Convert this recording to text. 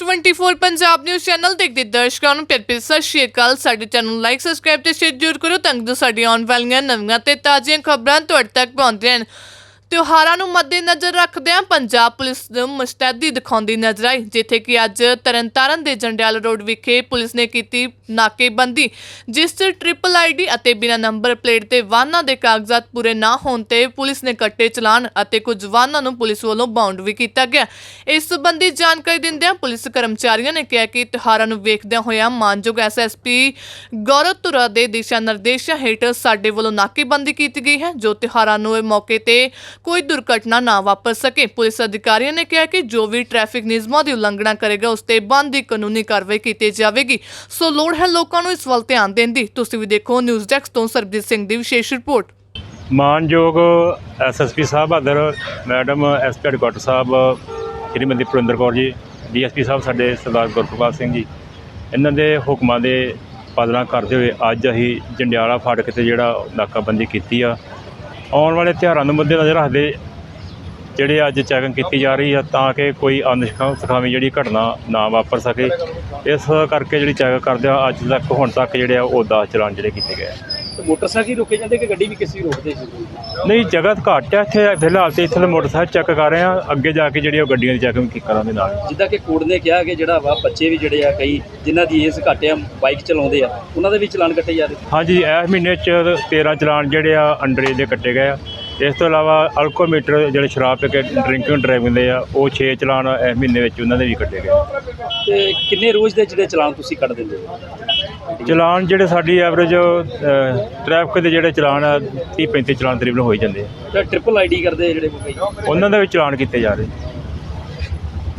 24 Punjab news channel ਦੇਖਦੇ ਦਰਸ਼ਕਾਂ ਨੂੰ ਪਿਆਰ ਭਰੀ ਸਤਿ ਸ਼੍ਰੀ ਅਕਾਲ। ਸਾਡੇ ਚੈਨਲ ਨੂੰ ਲਾਈਕ ਸਬਸਕ੍ਰਾਈਬ ਤੇ ਸ਼ੇਅਰ ਜ਼ਰੂਰ ਕਰੋ। ਤਾਂ ਕਿ ਸਾਡੀਆਂ ਆਉਣ ਵਾਲੀਆਂ ਨਵੀਆਂ ਤੇ ਤਾਜ਼ੀਆਂ ਖਬਰਾਂ ਤੁਹਾਡੇ ਤੱਕ ਪਹੁੰਚਦੀਆਂ ਰਹਿਣ ਤਿਉਹਾਰਾਂ ਨੂੰ ਮੱਦੇਨਜ਼ਰ ਰੱਖਦਿਆਂ ਪੰਜਾਬ ਪੁਲਿਸ ਨੂੰ ਮੁਸਤੈਦੀ ਦਿਖਾਉਂਦੀ ਨਜ਼ਰ ਆਈ, ਜਿੱਥੇ ਕਿ ਅੱਜ ਤਰਨਤਾਰਨ ਦੇ ਜੰਡਿਆਲ ਰੋਡ ਵਿਖੇ ਪੁਲਿਸ ਨੇ ਕੀਤੀ ਨਾਕੇਬੰਦੀ, ਜਿਸ 'ਚ ਟ੍ਰਿਪਲ ਆਈਡੀ ਅਤੇ ਬਿਨਾਂ ਨੰਬਰ ਪਲੇਟ ਤੇ ਵਾਹਨਾਂ ਦੇ ਕਾਗਜ਼ਾਤ ਪੂਰੇ ਨਾ ਹੋਣ ਤੇ ਪੁਲਿਸ ਨੇ ਕੱਟੇ ਚਲਾਨ ਅਤੇ ਕੁਝ ਵਾਹਨਾਂ ਨੂੰ ਪੁਲਿਸ ਵੱਲੋਂ ਬਾਉਂਡ ਵੀ ਕੀਤਾ ਗਿਆ। ਇਸ ਸੰਬੰਧੀ ਜਾਣਕਾਰੀ ਦਿੰਦਿਆਂ ਪੁਲਿਸ ਕਰਮਚਾਰੀਆਂ ਨੇ ਕਿਹਾ ਕਿ ਤਿਉਹਾਰਾਂ ਨੂੰ ਵੇਖਦਿਆਂ ਹੋਇਆ ਮਾਨਯੋਗ ਐਸਐਸਪੀ ਗੌਰਵ ਤੁਰਾ ਦੇ ਦਿਸ਼ਾ ਨਿਰਦੇਸ਼ਾਂ ਹੇਠ ਸਾਡੇ ਵੱਲੋਂ ਨਾਕੇਬੰਦੀ ਕੀਤੀ ਗਈ ਹੈ, ਜੋ ਤਿਉਹਾਰਾਂ ਨੂੰ ਇਹ ਮੌਕੇ ਤੇ ਕੋਈ ਦੁਰਘਟਨਾ ਨਾ ਵਾਪਰ ਸਕੇ। ਪੁਲਿਸ ਅਧਿਕਾਰੀਆਂ ਨੇ ਕਿਹਾ ਕਿ ਜੋ ਵੀ ਟ੍ਰੈਫਿਕ ਨਿਯਮਾਂ ਦੀ ਉਲੰਘਣਾ ਕਰੇਗਾ, ਉਸ ਤੇ ਬੰਦ ਦੀ ਕਾਨੂੰਨੀ ਕਾਰਵਾਈ ਕੀਤੀ ਜਾਵੇਗੀ। ਸੋ ਲੋੜ ਹੈ ਲੋਕਾਂ ਨੂੰ ਇਸ ਵੱਲ ਧਿਆਨ ਦੇਣ ਦੀ। ਤੁਸੀਂ ਵੀ ਦੇਖੋ ਨਿਊਜ਼ ਡੈਸਕ ਤੋਂ ਸਰਬਜੀਤ ਸਿੰਘ ਦੀ ਵਿਸ਼ੇਸ਼ ਰਿਪੋਰਟ। ਮਾਨਯੋਗ ਐਸਐਸਪੀ ਸਾਹਿਬ ਬਹਾਦਰ ਮੈਡਮ ਐਸਪੀ ਹੈਡਕੁਆਟਰ ਸਾਹਿਬ, ਸ਼੍ਰੀਮਤੀ ਪੁਰਿੰਦਰ ਕੌਰ ਜੀ ਡੀਐਸਪੀ ਸਾਹਿਬ ਸਾਡੇ ਸਰਦਾਰ ਗੁਰਪ੍ਰਕਾਸ਼ ਸਿੰਘ ਜੀ, ਇਹਨਾਂ ਦੇ ਹੁਕਮਾਂ ਦੇ ਪਾਲਣਾ ਕਰਦੇ ਹੋਏ ਅੱਜ ਅਸੀਂ ਜੰਡਿਆਲਾ ਫਾਟਕ ਤੇ ਜਿਹੜਾ ਨਾਕਾਬੰਦੀ ਕੀਤੀ ਆ। ਆਉਣ ਵਾਲੇ ਤਿਉਹਾਰਾਂ ਨੂੰ ਮੱਦੇਨਜ਼ਰ ਰੱਖਦੇ ਜਿਹੜੇ ਅੱਜ ਚੈਕਿੰਗ ਕੀਤੀ ਜਾ ਰਹੀ ਆ ਤਾਂ ਕਿ ਕੋਈ ਅਨਸਖਾਵੀ ਜਿਹੜੀ ਘਟਨਾ ਨਾ ਵਾਪਰ ਸਕੇ। ਇਸ ਕਰਕੇ ਜਿਹੜੀ ਚੈਕਿੰਗ ਕਰਦੇ ਆ, ਅੱਜ ਤੱਕ ਹੁਣ ਤੱਕ ਜਿਹੜੇ ਆ ਉਹ 10 ਚਲਾਨ ਜਿਹੜੇ ਕੀਤੇ ਗਏ ਤੇ ਮੋਟਰਸਾਈਕਲ ਹੀ ਰੋਕੇ ਜਾਂਦੇ ਕਿ ਗੱਡੀ ਵੀ ਕਿਸੇ ਵੀ ਰੋਕਦੇ ਸੀ? ਨਹੀਂ ਜਗ੍ਹਾ ਤਾਂ ਘੱਟ ਹੈ ਇੱਥੇ ਫਿਲਹਾਲ ਤੇ ਇੱਥੇ ਤਾਂ ਮੋਟਰਸਾਈਕਲ ਚੈੱਕ ਕਰ ਰਹੇ ਆ ਅੱਗੇ ਜਾ ਕੇ ਜਿਹੜੀ ਉਹ ਗੱਡੀਆਂ ਦੀ ਚੈਕਿੰਗ ਕੀ ਕਰਾਂਗੇ ਨਾਲ। ਜਿੱਦਾਂ ਕਿ ਕੋਰਟ ਨੇ ਕਿਹਾ ਕਿ ਜਿਹੜਾ ਵਾ ਬੱਚੇ ਵੀ ਜਿਹੜੇ ਆ ਕਈ ਜਿਨ੍ਹਾਂ ਦੀ ਏਜ ਘੱਟ ਆ ਬਾਈਕ ਚਲਾਉਂਦੇ ਆ ਉਹਨਾਂ ਦੇ ਵੀ ਚਲਾਨ ਕੱਟੇ ਜਾ ਰਹੇ ਹਾਂਜੀ ਇਸ ਮਹੀਨੇ ਚ 13 ਚਲਾਨ ਜਿਹੜੇ ਆ ਅੰਡਰ ਏਜ ਦੇ ਕੱਟੇ ਗਏ ਆ। ਇਸ ਤੋਂ ਇਲਾਵਾ ਅਲਕੋਮੀਟਰ ਜਿਹੜੇ ਸ਼ਰਾਬ ਪੀ ਕੇ ਡਰਿੰਕਿੰਗ ਡਰਾਈਵਿੰਗ ਦੇ ਆ ਉਹ 6 ਚਲਾਨ ਇਸ ਮਹੀਨੇ ਵਿੱਚ ਉਹਨਾਂ ਦੇ ਵੀ ਕੱਟੇ ਗਏ। ਤੇ ਕਿੰਨੇ ਰੋਜ਼ ਦੇ ਜਿਹੜੇ ਚਲਾਨ ਤੁਸੀਂ ਕੱਟ ਦਿੰਦੇ ਹੋ? ਚਲਾਨ ਜਿਹੜੇ ਸਾਡੀ ਐਵਰੇਜ ਟ੍ਰੈਫਿਕ ਦੇ ਜਿਹੜੇ ਚਲਾਨ ਆ 30 35 ਚਲਾਨ ਤਕਰੀਬਨ ਹੋ ਹੀ ਜਾਂਦੇ ਆ। ਤੇ ਟ੍ਰਿਪਲ ਆਈਡੀ ਕਰਦੇ ਆ ਜਿਹੜੇ ਉਹਨਾਂ ਦਾ ਵੀ ਚਲਾਨ ਕੀਤੇ ਜਾ ਰਹੇ।